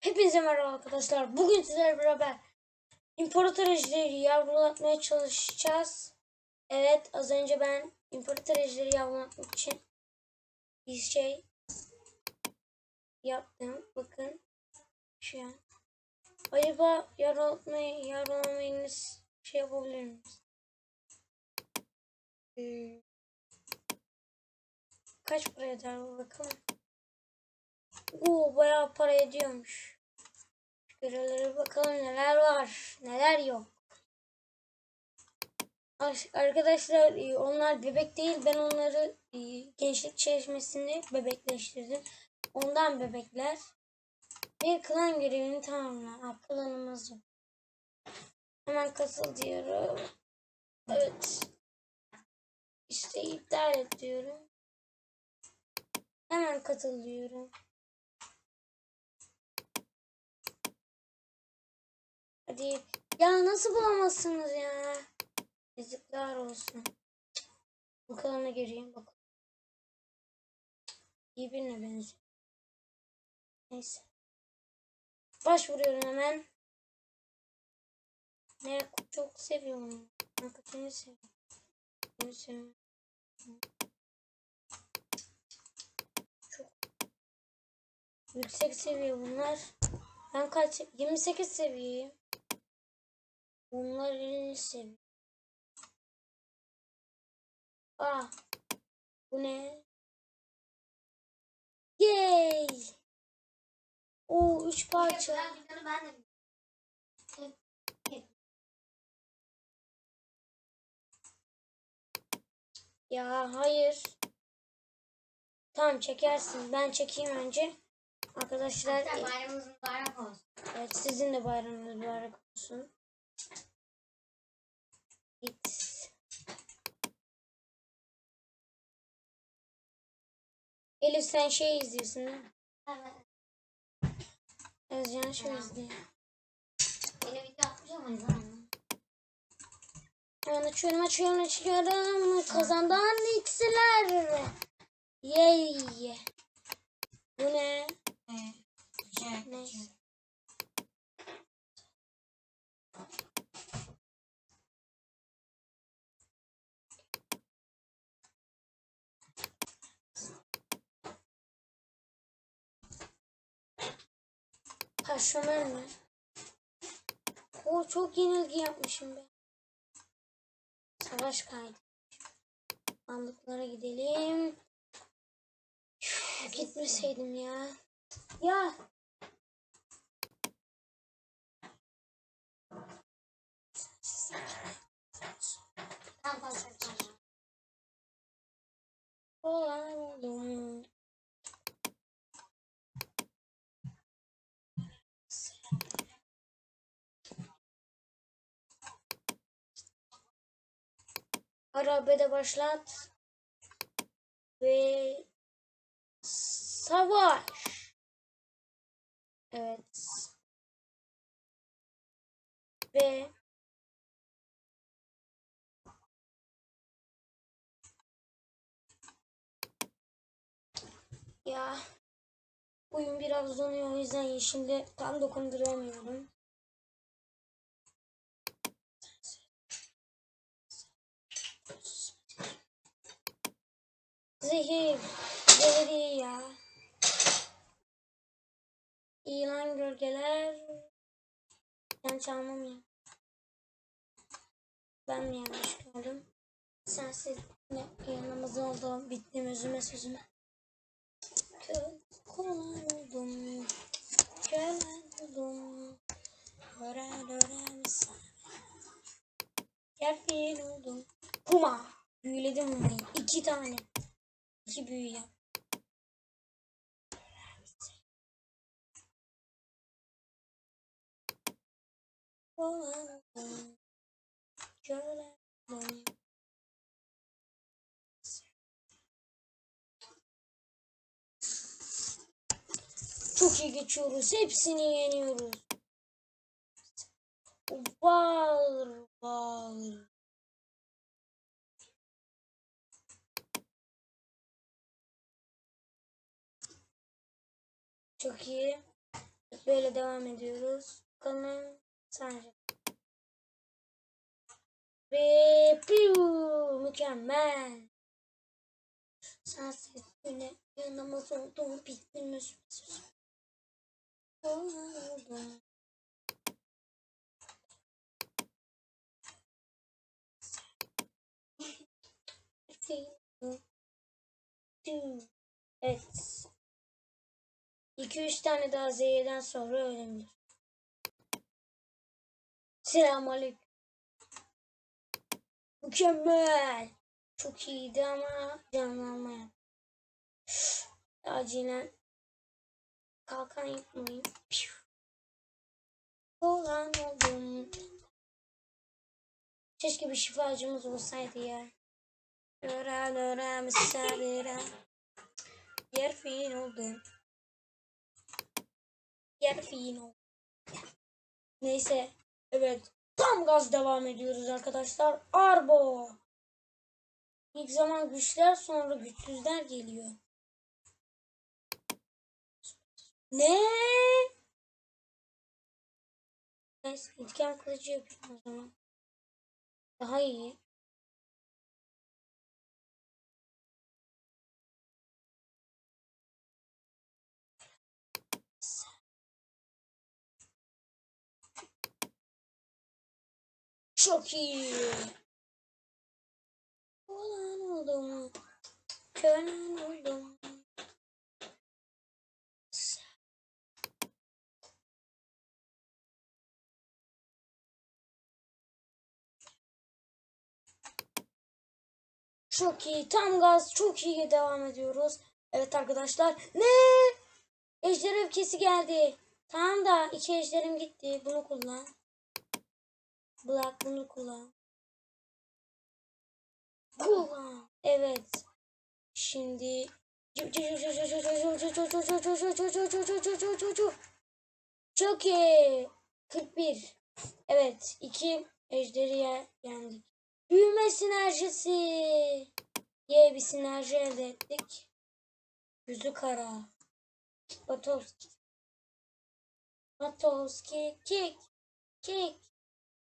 Hepinize merhaba arkadaşlar. Bugün sizlerle beraber imparator ejderi yavrulatmaya çalışacağız. Evet az önce ben imparator ejderi yavrulatmak için bir şey yaptım. Bakın şu an. Acaba yavrulatmayı, yavrulamayı şey yapabilir miyiz? Hmm. Kaç para eder bakalım. Oo bayağı para ediyormuş. Görevlere bakalım neler var, neler yok. Ar- Arkadaşlar e, onlar bebek değil. Ben onları e, gençlik çeşmesinde bebekleştirdim. Ondan bebekler. Bir klan görevini tamamla. Ha, klanımız yok. Hemen katıl diyorum. Evet. İşte iptal et diyorum. Hemen katıl diyorum. Hadi. Ya nasıl bulamazsınız ya? Yazıklar olsun. Bu kalana gireyim bak. İyi birine benziyor. Neyse. Başvuruyorum hemen. Ne çok seviyorum. Kötüyü seviyorum. Kötüyü seviyorum. Çok yüksek seviye bunlar. Ben kaç? 28 seviyeyim. Bunlar 50 seviye. Ah. Bu ne? Yay! Oo 3 parça. Ya hayır. Tamam çekersin. Ben çekeyim önce. Arkadaşlar bayramımız mübarek olsun. evet, sizin de bayramınız mübarek olsun. Git. Elif sen şey izliyorsun değil mi? Evet. Özcan Tamam. izliyor. Yeni video atmış ama izlemedim. Hemen açıyorum açıyorum açıyorum. Kazandan iksirler. Yay. Bu ne? Neyse. Parşömen mi? O çok yenilgi yapmışım ben. Savaş kaydı. Sandıklara gidelim. Gitmeseydim ya. Ya. Tam fazla. Olalım. Arabede başlat. Ve savaş. Evet. Ve ya oyun biraz donuyor o yüzden şimdi tam dokunduramıyorum. Zehir. İyi ya. İlan gölgeler. Ben çalmam ya. Ben mi yanlış gördüm? Sensiz ne yanımız oldu. Bittim özüme sözüme. Oldum. Kölen oldum. Öğren öğren Gerfil oldum. Kuma. Büyüledim onu. İki tane. İki büyü yap. Çok iyi geçiyoruz. Hepsini yeniyoruz. Bağır, bağır. Çok iyi. Böyle devam ediyoruz. Bakalım sadece. Ve piu mükemmel. Sensiz güne yanamaz oldum bitmiş. Oldum. Evet. 2-3 tane daha Z'den sonra ölebilir. Selamünaleyküm. Mükemmel. Çok iyiydi ama canlanmaya. Acilen kalkan yapmayayım. Piu. Olan oldum. Keşke bir şifacımız olsaydı ya. Öğren öğren misafire. Yer fiil oldum. Yer fiil oldum. Neyse. Evet. Tam gaz devam ediyoruz arkadaşlar. Arbo. İlk zaman güçler sonra güçsüzler geliyor. Ne? Neyse itken kılıcı yapayım o zaman. Daha iyi. Çok iyi. Olan oldum. Kölen oldum. Çok iyi. Tam gaz. Çok iyi devam ediyoruz. Evet arkadaşlar. Ne? Ejder öfkesi geldi. Tamam da iki ejderim gitti. Bunu kullan. Black bunu kullan. Kullan. Evet. Şimdi çok iyi. 41. Evet. iki ejderi ye- yendik. Büyüme sinerjisi. Y bir sinerji elde ettik. Yüzü kara. Batovski. Batovski. Kick. Kick.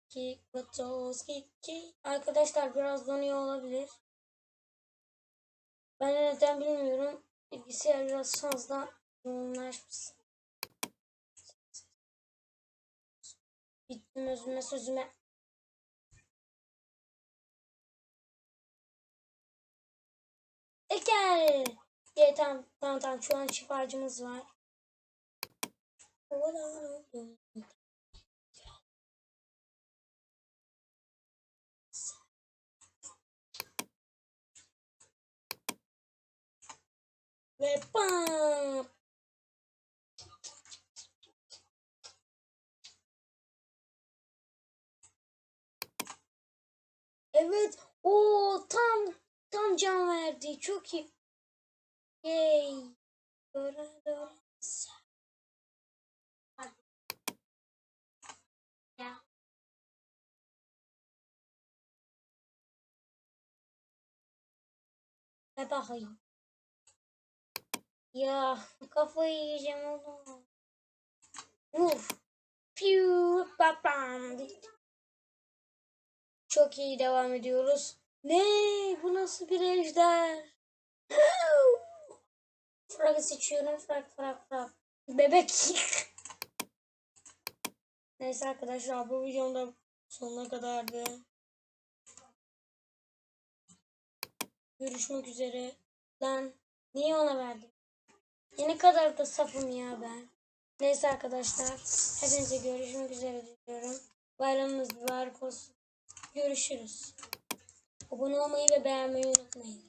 Kick. Batovski. Kick. Arkadaşlar biraz donuyor olabilir. Ben de neden bilmiyorum. Bilgisayar biraz fazla yoğunlaşmış. Bittim özüme sözüme. Ekel. Evet tamam tamam tamam şu an şifacımız var. Ve bam. Evet. O tam tam can verdi. Çok iyi. Yay. Ya. Ve bakayım. Ya kafayı yiyeceğim oğlum. Vur. Piu babam. Çok iyi devam ediyoruz. Ne? Bu nasıl bir ejder? Frag'ı seçiyorum. Frag, frag, frag. Bebek. Neyse arkadaşlar bu videonun sonuna kadardı. Görüşmek üzere. Lan niye ona verdim? Ne kadar da safım ya ben. Neyse arkadaşlar. Hepinize görüşmek üzere diliyorum. Bayramınız mübarek olsun. Görüşürüz. Abone olmayı ve beğenmeyi unutmayın.